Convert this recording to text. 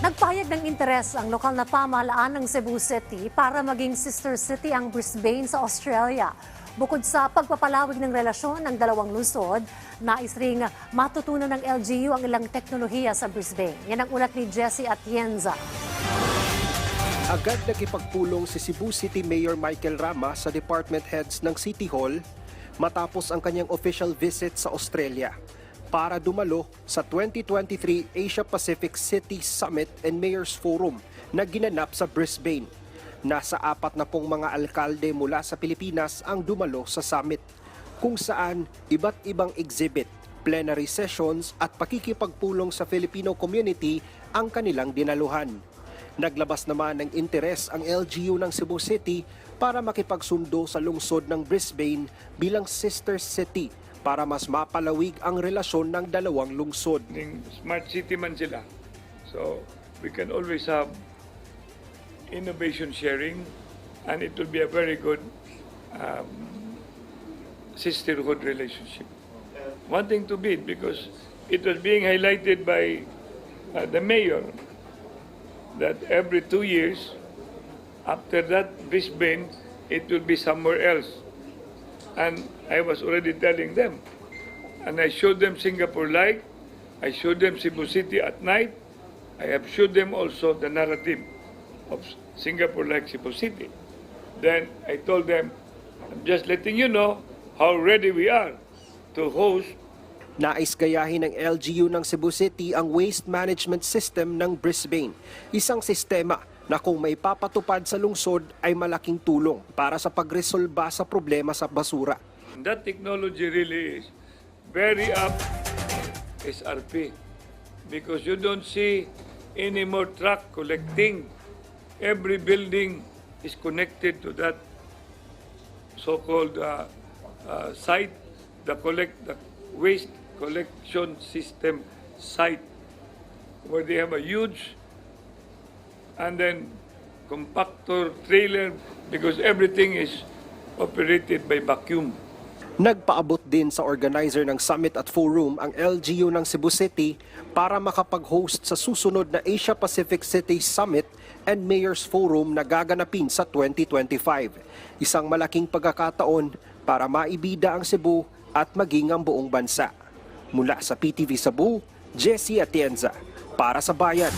Nagpahayag ng interes ang lokal na pamahalaan ng Cebu City para maging sister city ang Brisbane sa Australia. Bukod sa pagpapalawig ng relasyon ng dalawang lungsod, nais ring matutunan ng LGU ang ilang teknolohiya sa Brisbane. Yan ang ulat ni Jesse Atienza. Agad nakipagpulong si Cebu City Mayor Michael Rama sa department heads ng City Hall matapos ang kanyang official visit sa Australia para dumalo sa 2023 Asia Pacific City Summit and Mayors Forum na ginanap sa Brisbane. Nasa apat na pong mga alkalde mula sa Pilipinas ang dumalo sa summit kung saan iba't ibang exhibit, plenary sessions at pakikipagpulong sa Filipino community ang kanilang dinaluhan. Naglabas naman ng interes ang LGU ng Cebu City para makipagsundo sa lungsod ng Brisbane bilang sister city para mas mapalawig ang relasyon ng dalawang lungsod. Ning smart city man sila. So we can always have innovation sharing and it will be a very good um, sisterhood relationship. Wanting to be because it was being highlighted by uh, the mayor that every two years after that Brisbane it will be somewhere else. And I was already telling them. And I showed them Singapore Light. I showed them Cebu City at night. I have showed them also the narrative of Singapore like Cebu City. Then I told them, I'm just letting you know how ready we are to host Nais gayahin ng LGU ng Cebu City ang waste management system ng Brisbane. Isang sistema na kung may papatupad sa lungsod ay malaking tulong para sa pagresolba sa problema sa basura. That technology really is very up SRP because you don't see any more truck collecting. Every building is connected to that so-called uh, uh, site, the collect the waste collection system site, where they have a huge and then compactor trailer because everything is operated by vacuum. Nagpaabot din sa organizer ng summit at forum ang LGU ng Cebu City para makapag-host sa susunod na Asia Pacific City Summit and Mayors Forum na gaganapin sa 2025. Isang malaking pagkakataon para maibida ang Cebu at maging ang buong bansa. Mula sa PTV Cebu, Jesse Atienza para sa Bayan.